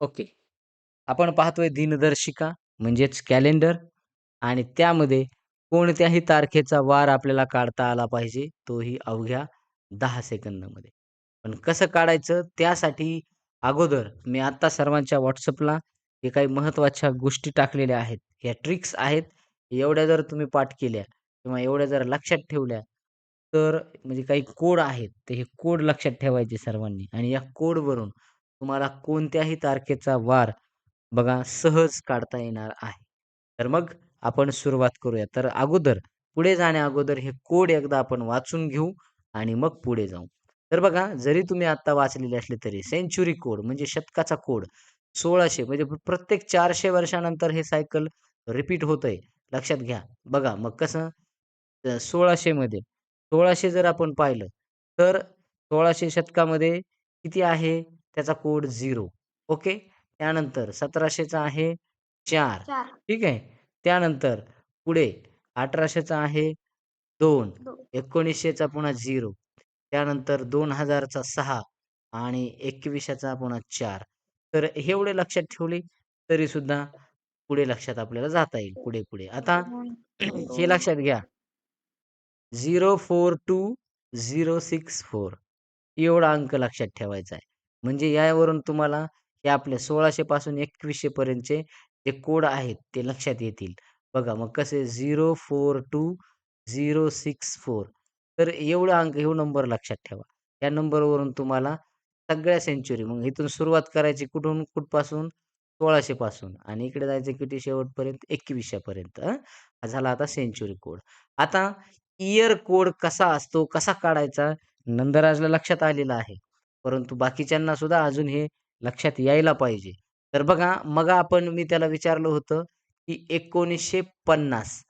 Okay. आपण पाहतोय दिनदर्शिका म्हणजेच कॅलेंडर आणि त्यामध्ये कोणत्याही तारखेचा वार आपल्याला काढता आला पाहिजे, तोही अवघ्या 10 सेकंदामध्ये. पण कसं काढायचं त्यासाठी अगोदर मी आत्ता सर्वांच्या WhatsAppला हे काही महत्त्वाच्या गोष्टी टाकलेल्या आहेत. ह्या ट्रिक्स आहेत. एवढ्या जर तुम्ही पाठ केल्या किंवा एवढ्या जर लक्षात ठेवल्या, तर म्हणजे काही कोड आहेत, तर हे कोड लक्षात ठेवायचे सर्वांनी आणि या कोडवरून तुम्हाला कोणत्याही तारखेचा वार बघा सहज काढता येणार आहे. तर मग आपण सुरुवात करूया. तर अगोदर पुढे जाण्या अगोदर हे कोड एकदा आपण वाचून घेऊ आणि मग पुढे जाऊ. तर बघा जरी तुम्ही आता वाचलेले असले तरी सेंच्युरी कोड म्हणजे शतकाचा कोड सोळाशे म्हणजे प्रत्येक चारशे वर्षानंतर हे सायकल रिपीट होतंय. लक्षात घ्या. बघा मग कसं सोळाशे मध्ये सोळाशे जर आपण पाहिलं, तर सोळाशे शतकामध्ये किती आहे? त्याचा कोड 0 ओके. त्यानंतर 1700 चा आहे 4 4. ठीक आहे. त्यानंतर पुढे 1800 चा आहे 2 2. 1900 चा पुन्हा 0 त्यानंतर 2000 चा 6 आणि 2100 चा पुन्हा 4 तर एवढे लक्षात ठेवले तरी सुद्धा पुढे लक्षात आपल्याला जाता येईल पुढे-पुढे. आता हे लक्षात घ्या. 042064 एवढा अंक लक्षात ठेवायचा आहे. म्हणजे यावरून तुम्हाला हे आपल्या सोळाशे पासून एकवीसशे पर्यंतचे जे कोड आहेत ते लक्षात येतील. बघा मग कसे 042064 तर एवढा अंक हे नंबर लक्षात ठेवा. या नंबरवरून तुम्हाला सगळ्या सेंच्युरी मग इथून सुरुवात करायची कुठून कुठपासून सोळाशे पासून आणि इकडे जायचं किती शेवटपर्यंत 2100 पर्यंत हा झाला आता सेंच्युरी कोड. आता इयर कोड कसा असतो, कसा काढायचा नंदराजला लक्षात आलेला आहे. परंतु बाकीच्यांना सुद्धा अजून हे लक्षात यायला पाहिजे. तर बघा मग आपण मी त्याला विचारलं होतं, की 1950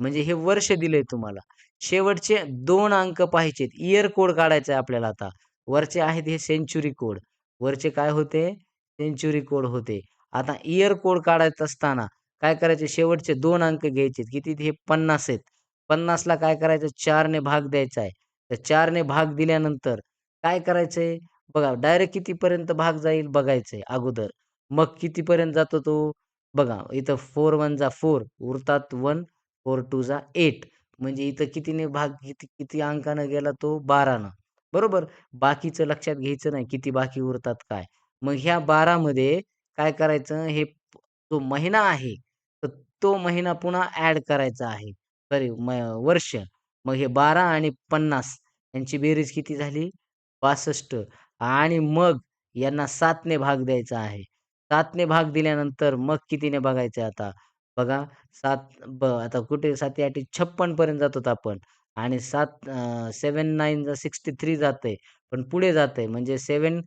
म्हणजे हे वर्ष दिलंय तुम्हाला. शेवटचे दोन अंक पाहिजेत इयर कोड काढायचा आहे आपल्याला आता. वरचे आहेत हे सेंच्युरी कोड. वरचे काय होते? सेंच्युरी कोड होते. आता इयर कोड काढायचं असताना काय करायचे शेवटचे दोन अंक घ्यायचे. किती हे 50 आहेत. पन्नासला काय करायचं चारने भाग द्यायचा आहे. तर 4 ने भाग दिल्यानंतर काय करायचंय? बघा डायरेक्ट कितीपर्यंत भाग जाईल बघायचंय अगोदर. मग कितीपर्यंत जातो तो? बघा इथं 4 1 जा फोर उरतात 1 4 2 जा एट म्हणजे इथं कितीने भाग किती किती अंकानं गेला तो बारानं बरोबर? बाकीचं लक्षात घ्यायचं नाही किती बाकी उरतात काय. मग ह्या बारामध्ये काय करायचं हे जो महिना आहे, तर तो महिना पुन्हा ॲड करायचा आहे. सॉरी वर्ष. मग हे 12 आणि 50 यांची बेरीज किती झाली? 62 आणि मग यांना सातने भाग द्यायचा आहे. सातने भाग दिल्यानंतर मग कितीने बघायचे आता? बघा सात ब आता कुठे 7 8 56 पर्यंत जातो आपण आणि 7 अ, 7 9 जा 63 जातंय. पण पुढे जातंय म्हणजे सेवन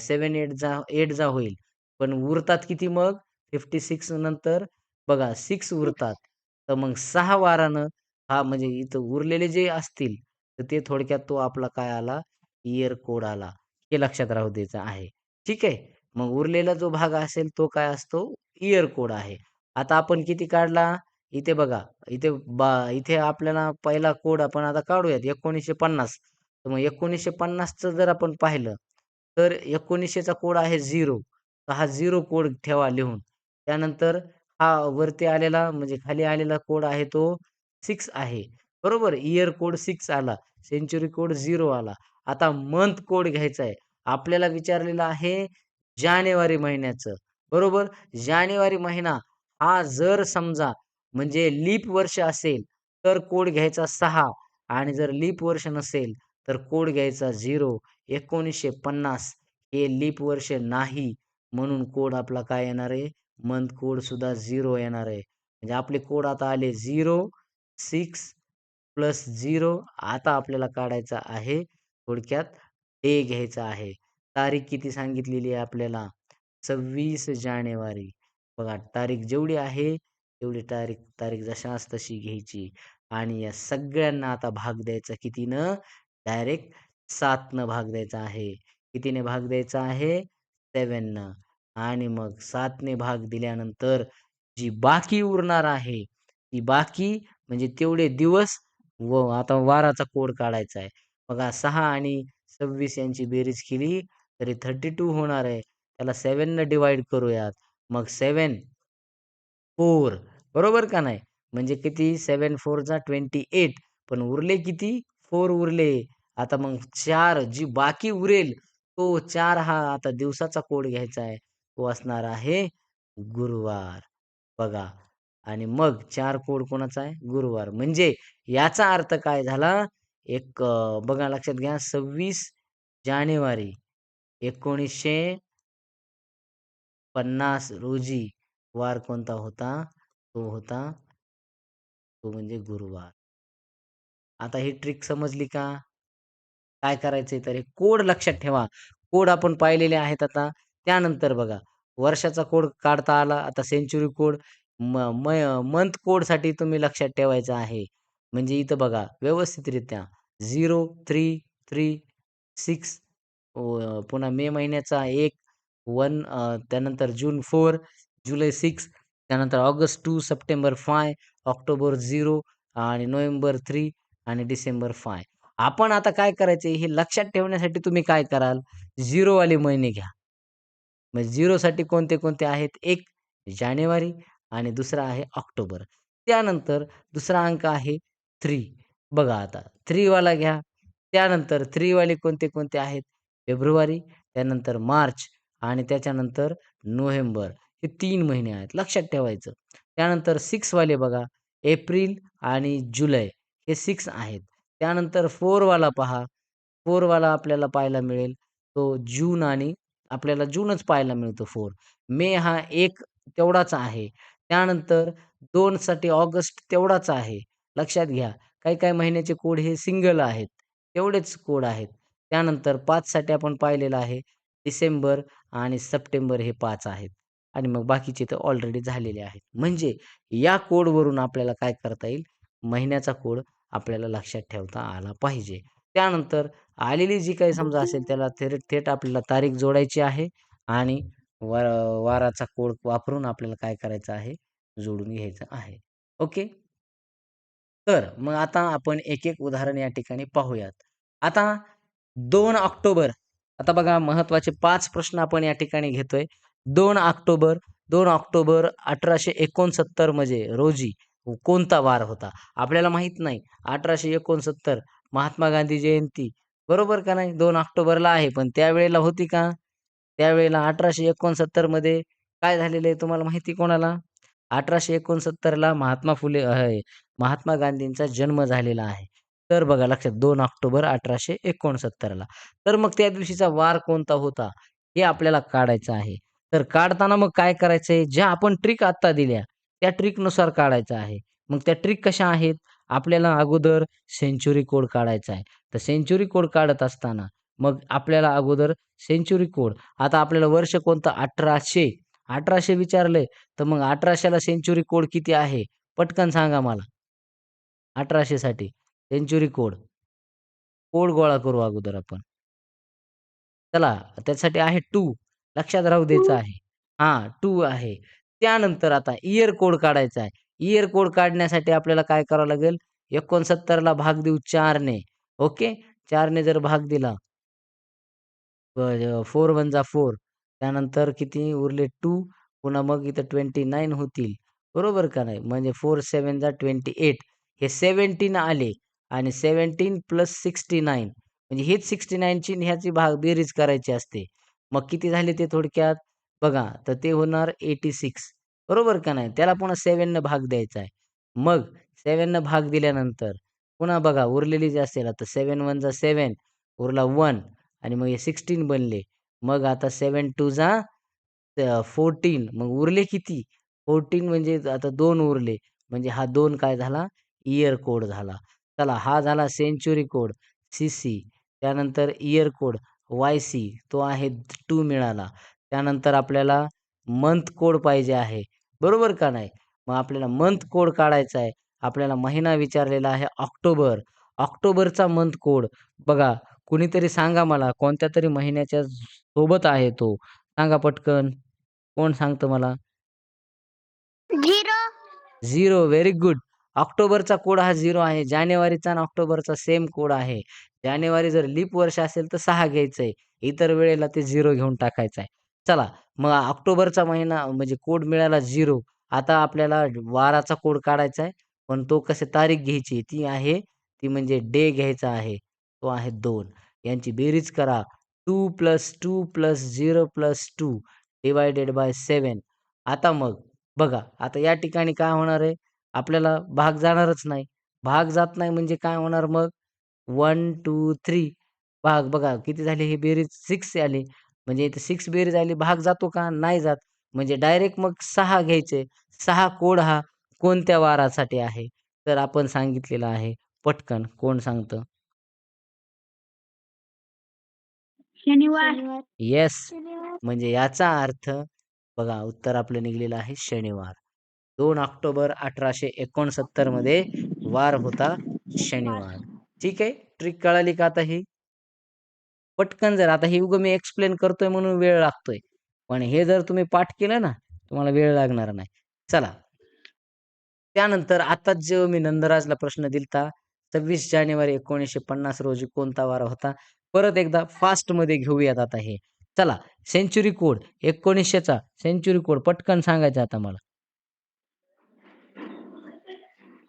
सेवन एट जा एट जा होईल. पण उरतात किती मग? 56 नंतर बघा सिक्स उरतात. तर मग सहा वारानं हा म्हणजे इथं उरलेले जे असतील, तर ते थोडक्यात तो आपला काय आला? इयर कोड आला. हे लक्षात राहू द्यायचं आहे. ठीक आहे. मग उरलेला जो भाग असेल तो काय असतो? इयर कोड आहे. आता आपण किती काढला? इथे बघा, इथे बा इथे आपल्याला पहिला कोड आपण आता काढूयात 1950. तर मग 1950चं जर आपण पाहिलं, तर एकोणीसशेचा कोड आहे झिरो तर हा झिरो कोड ठेवा लिहून. त्यानंतर हा वरती आलेला म्हणजे खाली आलेला कोड आहे तो सिक्स आहे. बरोबर? इयर कोड सिक्स आला. सेंच्युरी कोड झिरो आला. आता मंथ कोड घ्यायचा आहे. आपल्याला विचारलेलं आहे जानेवारी महिन्याचं. बरोबर? जानेवारी महिना हा जर समजा म्हणजे लीप वर्ष असेल, तर कोड घ्यायचा सहा आणि जर लीप वर्ष नसेल, तर कोड घ्यायचा 0. 1950 हे लीप वर्ष नाही. म्हणून कोड आपला काय येणार आहे? मंथ कोड सुद्धा झिरो येणार आहे. म्हणजे आपले कोड आता आले 0, 6 प्लस झिरो आता आपल्याला काढायचा आहे थोडक्यात डे घ्यायचा आहे. तारीख किती सांगितलेली आहे आपल्याला? 26 जानेवारी. बघा तारीख जेवढी आहे, तेवढी तारीख तारीख जशास तशी घ्यायची आणि या सगळ्यांना आता भाग द्यायचा कितीनं? डायरेक्ट सातनं भाग द्यायचा आहे. कितीने भाग द्यायचा आहे? सेवननं आणि मग सातने भाग दिल्यानंतर जी बाकी उरणार आहे, ती बाकी म्हणजे तेवढे दिवस व आता वाराचा कोड काढायचा आहे. बघा सहा आणि 26 यांची बेरीज केली तरी 32 होणार आहे. त्याला 7 डिवाईड करूयात. मग 7 4 बरोबर का नाही? म्हणजे किती सेवन फोरचा ट्वेंटी एट पण उरले किती? फोर उरले. आता मग चार जी बाकी उरेल तो चार हा आता दिवसाचा कोड घ्यायचा आहे. तो असणार आहे गुरुवार. बघा आणि मग चार कोड कोणाचा आहे? गुरुवार. म्हणजे याचा अर्थ काय झाला? एक बघा लक्षात घ्या 26 जानेवारी 1950 रोजी वार कोणता होता? तो होता तो म्हणजे गुरुवार. आता ही ट्रिक समजली का? काय करायचंय तर हे कोड लक्षात ठेवा. कोड आपण पाहिलेले आहेत आता. त्यानंतर बघा वर्षाचा कोड काढता आला. आता सेंच्युरी कोड म म मंथ कोडसाठी तुम्ही लक्षात ठेवायचं आहे. म्हणजे इथं बघा व्यवस्थितरित्या झिरो थ्री थ्री सिक्स पुन्हा मे महिन्याचा एक वन त्यानंतर जून फोर जुलै सिक्स त्यानंतर August two September five October zero आणि नोव्हेंबर थ्री आणि डिसेंबर फाय आपण आता काय करायचंय हे लक्षात ठेवण्यासाठी तुम्ही काय कराल? 0 वाले महिने घ्या. मग झिरोसाठी कोणते-कोणते आहेत? एक जानेवारी आणि दुसरा आहे ऑक्टोबर. त्यानंतर दुसरा अंक आहे थ्री बघा आता 3 वाला घ्या. त्यानंतर 3 वाले कोणते-कोणते आहेत? फेब्रुवारी, त्यानंतर मार्च आणि त्याच्यानंतर नोव्हेंबर. हे तीन महिने आहेत. लक्षात ठेवायचं. त्यानंतर 6 वाले बघा एप्रिल आणि जुलै हे सिक्स आहेत. त्यानंतर फोरवाला पहा. फोरवाला आपल्याला पाहायला मिळेल तो जून आणि आपल्याला जूनच पाहायला मिळतो फोर मे हा एक तेवढाच आहे. त्यानंतर 2 साठी ऑगस्ट तेवढाच आहे. लक्षात घ्या. काही-काही महिन्याचे कोड हे सिंगल आहेत. तेवढेच कोड आहेत. त्यानंतर 5 साठी आपण पाहिलेलं आहे डिसेंबर आणि सप्टेंबर हे 5 आहेत. आणि मग बाकीचे तर ऑलरेडी झालेले आहेत. म्हणजे या कोडवरून आपल्याला काय करता येईल? महिन्याचा कोड आपल्याला लक्षात ठेवता आला पाहिजे. त्यानंतर आलेली जी काही समजा असेल त्याला थेट थेट आपल्याला तारीख जोडायची आहे आणि वाराचा कोड वापरून आपल्याला काय करायचं आहे? जोडून घ्यायचं आहे. ओके. तर मग आता आपण एक-एक उदाहरण या ठिकाणी पाहूयात. आता दोन ऑक्टोबर आता बघा महत्त्वाचे पाच प्रश्न आपण या ठिकाणी घेतोय. दोन ऑक्टोबर दोन ऑक्टोबर 1869 म्हणजे रोजी कोणता वार होता? आपल्याला माहीत नाही. 1869 महात्मा गांधी जयंती बरोबर का नाही? दोन ऑक्टोबरला आहे. पण त्यावेळेला होती का? त्यावेळेला 1869 मध्ये काय झालेलं आहे तुम्हाला माहिती कोणाला? 1869 ला महात्मा फुले महात्मा गांधींचा जन्म झालेला आहे. तर बघा लक्षात दोन ऑक्टोबर अठराशे एकोणसत्तरला तर मग त्या दिवशीचा वार कोणता होता? हे आपल्याला काढायचं आहे. तर काढताना मग काय करायचंय? ज्या आपण ट्रिक आत्ता दिल्या, त्या ट्रिकनुसार काढायचं आहे. मग त्या ट्रिक कशा आहेत? आपल्याला अगोदर सेंच्युरी कोड काढायचा आहे. तर सेंच्युरी कोड काढत असताना मग आपल्याला अगोदर सेंच्युरी कोड आता आपल्याला वर्ष कोणतं? अठराशे अठराशे विचारले तर मग 1800 ला सेंच्युरी कोड किती आहे? पटकन सांगा मला. 1800 साठी सेंच्युरी कोड. कोड गोळा करू अगोदर आपण. चला त्याच्यासाठी आहे 2 लक्षात राहू द्यायचं आहे. हां, 2 आहे. त्यानंतर आता इयर कोड काढायचा आहे. इयर कोड काढण्यासाठी आपल्याला काय करावं लागेल? 69 ला भाग देऊ 4 ने. ओके. 4 ने जर भाग दिला 4 वन जा 4 त्यानंतर किती उरले 2 पुन्हा मग इथं 29 होतील. बरोबर का नाही? म्हणजे 4 सेवन जा 28 हे 17 आले आणि 17 प्लस 69 म्हणजे हेच सिक्स्टी नाईनची ह्याची भाग बेरीज करायची असते. मग किती झाले ते थोडक्यात? बघा तर ते होणार 86 बरोबर का नाही? त्याला पुन्हा सेवननं भाग द्यायचा आहे. मग सेवननं भाग दिल्यानंतर पुन्हा बघा उरलेली जी असेल आता सेवन वन जा सेवन उरला वन आणि मग हे 16 बनले. मग आता सेवन टू जा फोर्टीन मग उरले किती? 14 म्हणजे आता दोन उरले. म्हणजे हा दोन काय झाला? इयर कोड झाला. चला हा झाला सेंच्युरी कोड सी-सी. त्यानंतर इयर कोड वाय-सी तो आहे 2 मिळाला. त्यानंतर आपल्याला मंथ कोड पाहिजे आहे. बरोबर का नाही? मग आपल्याला मंथ कोड काढायचा आहे. आपल्याला महिना विचारलेला आहे ऑक्टोबर. ऑक्टोबरचा मंथ कोड बघा कुणीतरी सांगा मला कोणत्यातरी महिन्याच्या सोबत आहे तो. सांगा पटकन. कोण सांगतं मला? 0 0 व्हेरी गुड. ऑक्टोबरचा कोड हा झिरो आहे. जानेवारीचा आणि ऑक्टोबरचा सेम कोड आहे. जानेवारी जर लीप वर्ष असेल तर सहा घ्यायचं आहे इतर वेळेला ते झिरो घेऊन टाकायचं आहे. चला मग ऑक्टोबरचा महिना म्हणजे कोड मिळाला झिरो आता आपल्याला वाराचा कोड काढायचा आहे. पण तो कशी तारीख घ्यायची ती आहे ती म्हणजे डे घ्यायचा आहे. तो आहे दोन यांची बेरीज करा. 2 + 2 + 0 + 2 डिव्हायडेड बाय सेवन आता मग बघा, आता या ठिकाणी काय होणार आहे? आपल्याला भाग जाणारच नाही. भाग जात नाही म्हणजे काय होणार मग? 1, 2, 3 भाग बघा किती झाले ही बेरीज 6 आली. म्हणजे इथे 6 बेरीज आली. भाग जातो का? नाही जात. म्हणजे डायरेक्ट मग 6 घ्यायचे. 6 कोड हा कोणत्या वारासाठी आहे? तर आपण सांगितलेलं आहे. पटकन कोण सांगतं? शनिवार येस. म्हणजे याचा अर्थ बघा उत्तर आपलं निघालेलं आहे शनिवार. दोन ऑक्टोबर 1869 मध्ये वार होता शनिवार. ठीक आहे. ट्रिक कळाली का आता ही? पटकन जर आता हे उग मी एक्सप्लेन करतोय म्हणून वेळ लागतोय. पण हे जर तुम्ही पाठ केलं ना, तुम्हाला वेळ लागणार नाही. चला. त्यानंतर आताच जेव्हा मी नंदराजला प्रश्न दिलता 26 जानेवारी 1950 रोजी कोणता वार होता? परत एकदा फास्टमध्ये घेऊयात आता हे. चला सेंच्युरी कोड 1900चा सेंच्युरी कोड पटकन सांगायचा आता मला.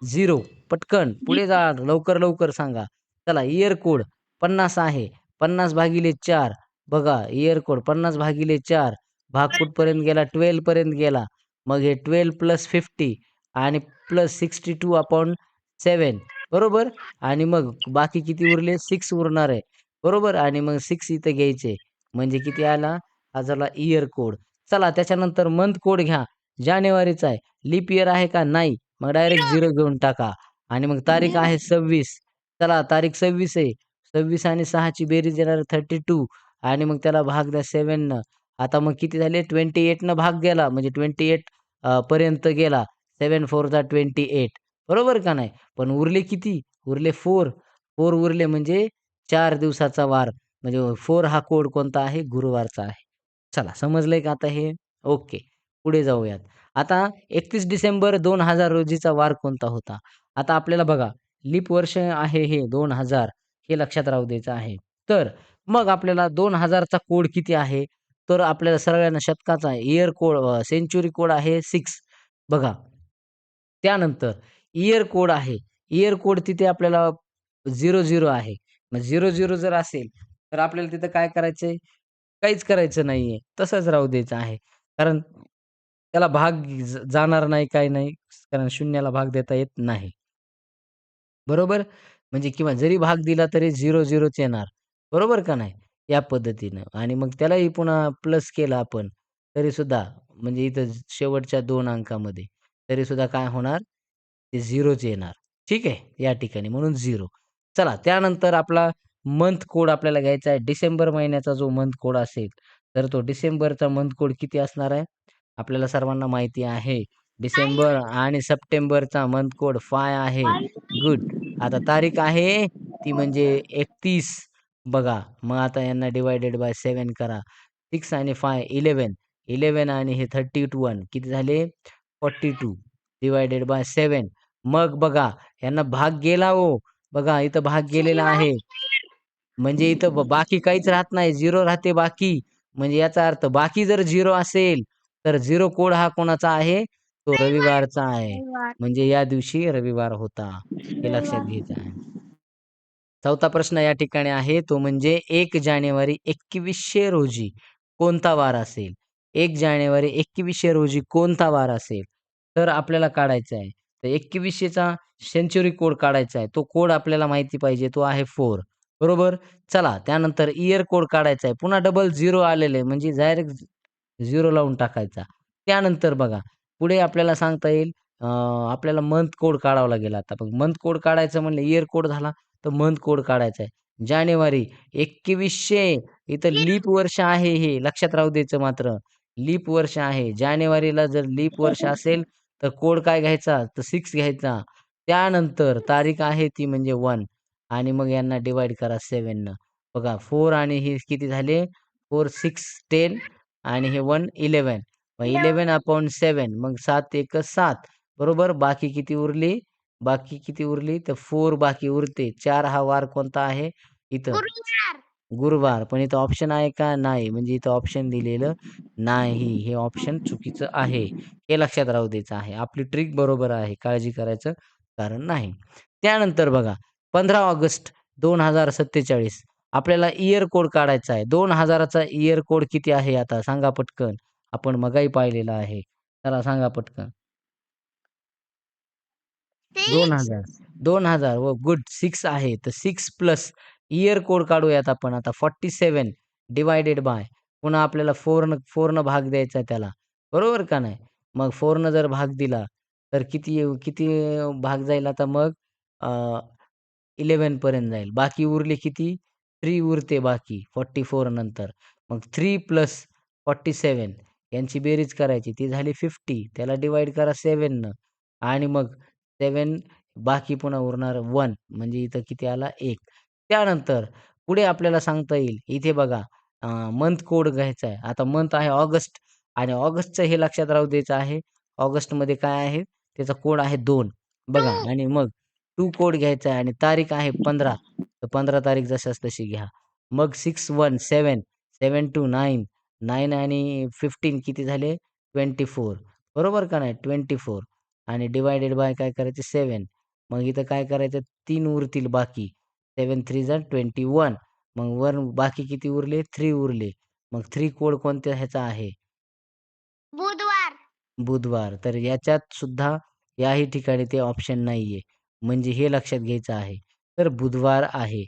0 पटकन पुढे जा. लवकर, लवकर सांगा. चला इयर कोड 50 आहे. 50 भागिले 4 बघा इयर कोड 50 भागिले 4 भाग कुठपर्यंत गेला? 12 पर्यंत गेला. मग हे 12 + 50 आणि प्लस 62/7 बरोबर? आणि मग बाकी किती उरले? 6 उरणार आहे. बरोबर? आणि मग 6 इथं घ्यायचे. म्हणजे किती आला? हा झाला इयर कोड. चला त्याच्यानंतर मंथ कोड घ्या. जानेवारीचा आहे. लीप इयर आहे का? नाही. मग डायरेक्ट 0 घेऊन टाका. आणि मग तारीख आहे 26. चला तारीख 26 आहे. 26 आणि 6 ची बेरीज येणार 32 आणि मग त्याला भाग द्या 7 नं. आता मग किती झाले? 28 नं भाग गेला म्हणजे 28 अ, पर्यंत गेला. 7 4 जा 28 बरोबर का नाही? पण उरले किती? उरले 4. 4 उरले म्हणजे 4 दिवसाचा वार. म्हणजे 4 हा कोड कोणता आहे? गुरुवारचा आहे. चला समजलंय का आता हे? ओके. पुढे जाऊयात. आता 31 डिसेंबर दोन हजार रोजीचा वार कोणता होता? आता आपल्याला बघा लीप वर्ष आहे हे दोन हजार हे लक्षात राहू द्यायचं आहे. तर मग आपल्याला दोन हजारचा कोड किती आहे? तर आपल्याला सगळ्यांना शतकाचा year code century century code आहे सिक्स बघा. त्यानंतर इयर कोड आहे. इयर कोड तिथे आपल्याला 00 आहे. मग 00 जर असेल तर आपल्याला तिथं काय करायचंय? काहीच करायचं नाहीये. तसंच राहू द्यायचं आहे. कारण त्याला भाग ज जाणार नाही, काय नाही. कारण शून्याला भाग देता येत नाही. बरोबर? म्हणजे किंवा जरी भाग दिला तरी 00च येणार. बरोबर का नाही? या पद्धतीनं आणि मग त्यालाही पुन्हा प्लस केलं आपण तरीसुद्धा म्हणजे इथं शेवटच्या 2 अंकामध्ये तरीसुद्धा काय होणार? ते झिरोच येणार. ठीक आहे? या ठिकाणी म्हणून 0. चला त्यानंतर आपला मंथ कोड आपल्याला घ्यायचा आहे. डिसेंबर महिन्याचा जो मंथ कोड असेल, तर तो डिसेंबरचा मंथ कोड किती असणार आहे? आपल्याला सर्वांना माहिती आहे. डिसेंबर आणि सप्टेंबरचा मंथ कोड 5 आहे. गुड. आता तारीख आहे ती म्हणजे 31 बघा. मग आता यांना डिव्हायडेड बाय 7 करा. 6 आणि 5 11. 11 आणि हे 31 किती झाले? 42 डिव्हायडेड बाय 7. मग बघा यांना भाग गेला हो. बघा इथं भाग गेलेला आहे. म्हणजे इथं बाकी काहीच राहत नाही. 0 राहते बाकी. म्हणजे याचा अर्थ बाकी जर 0 असेल, तर 0 कोड हा कोणाचा आहे? तो रविवारचा आहे. म्हणजे या दिवशी रविवार होता. हे लक्षात घ्यायचं आहे. चौथा प्रश्न या ठिकाणी आहे तो म्हणजे 1 जानेवारी 2100 रोजी कोणता वार असेल? 1 जानेवारी 2100 रोजी कोणता वार असेल? तर आपल्याला काढायचा आहे. तर 2100 चा सेंच्युरी कोड काढायचा आहे. तो कोड आपल्याला माहिती पाहिजे. तो आहे 4 बरोबर? चला त्यानंतर इयर कोड काढायचा आहे. पुन्हा डबल 0 आलेलं म्हणजे डायरेक्ट 0 लावून टाकायचा. त्यानंतर बघा पुढे आपल्याला सांगता येईल आपल्याला मंथ कोड काढावा लागेल आता. मग मंथ कोड काढायचं म्हणलं इयर कोड झाला तर मंथ कोड काढायचा आहे. जानेवारी 2100 इथं लीप वर्ष आहे हे लक्षात राहू द्यायचं मात्र. लीप वर्ष आहे. जानेवारीला जर लीप वर्ष असेल तर कोड काय घ्यायचा? तर 6 घ्यायचा. त्यानंतर तारीख आहे ती म्हणजे 1 आणि मग यांना डिव्हाईड करा 7 नं. बघा 4 आणि हे किती झाले? 4 6 10 आणि हे 1 11. मग 11/7 मग 7 एक 7 बरोबर? बाकी किती उरली? बाकी किती उरली? तर 4 बाकी उरते. 4 हा वार कोणता आहे? इथं. गुरुवार. पण इथं ऑप्शन आहे का? नाही. म्हणजे इथं ऑप्शन दिलेलं नाही. हे ऑप्शन चुकीचं आहे. हे लक्षात राहू द्यायचं आहे. आपली ट्रिक बरोबर आहे. काळजी करायचं कारण नाही. त्यानंतर बघा 15 ऑगस्ट 2047 आपल्याला इयर कोड काढायचा आहे. 2000 चा इयर कोड किती आहे आता सांगा पटकन. आपण मगाही पाहिलेला आहे. चला सांगा पटकन. 2000 2000 व गुड 6 आहे. तर 6 प्लस इयर कोड काढूयात आपण आता 47 डिव्हायडेड बाय पुन्हा आपल्याला 4 न 4 न भाग द्यायचा आहे त्याला. बरोबर का नाही? मग 4 न जर भाग दिला तर किती किती भाग जाईल आता मग 11 पर्यंत जाईल. बाकी उरले किती? थ्री उरते बाकी 44 नंतर. मग थ्री प्लस 47 यांची बेरीज करायची. ती झाली 50 त्याला डिव्हाईड करा 7 न आणि मग सेवन बाकी पुन्हा उरणार वन म्हणजे इथं किती आला एक त्यानंतर पुढे आपल्याला सांगता येईल. इथे बघा मंथ कोड घ्यायचा आहे. आता मंथ आहे ऑगस्ट आणि ऑगस्टचं हे लक्षात राहू द्यायचं आहे. ऑगस्टमध्ये काय आहे? त्याचा कोड आहे दोन बघा आणि मग 2 कोड घ्यायचा आहे आणि तारीख आहे 15 तर 15 तारीख जशास तशी घ्या. मग 6 1 7 7 2 9 9 आणि 15 किती झाले? 24 बरोबर का नाही? 24 आणि डिव्हायडेड बाय काय करायचे 7 मग इथं काय करायचं 3 उरतील बाकी. 7 3 जा 21 मग वर बाकी किती उरले? 3 उरले. मग 3 कोड कोणत्या ह्याचा आहे? बुधवार बुधवार. तर याच्यात सुद्धा याही ठिकाणी ते ऑप्शन नाहीये. म्हणजे हे लक्षात घ्यायचं आहे. तर बुधवार आहे.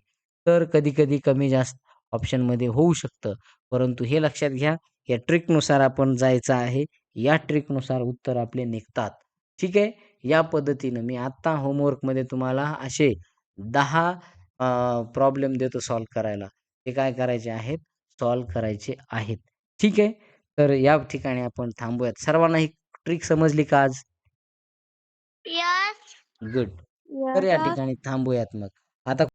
तर कधी-कधी कमी जास्त ऑप्शनमध्ये होऊ शकतं. परंतु हे लक्षात घ्या, या ट्रिकनुसार आपण जायचं आहे. या ट्रिकनुसार उत्तर आपले निघतात. ठीक आहे? या पद्धतीनं मी आत्ता होमवर्कमध्ये तुम्हाला असे 10 अ, प्रॉब्लेम देतो सॉल्व्ह करायला. ते काय करायचे आहेत? सॉल्व्ह करायचे आहेत. ठीक आहे? तर या ठिकाणी आपण थांबूयात. सर्वांना ही ट्रिक समजली का आज? गुड. तर या ठिकाणी थांबूयात मग. आता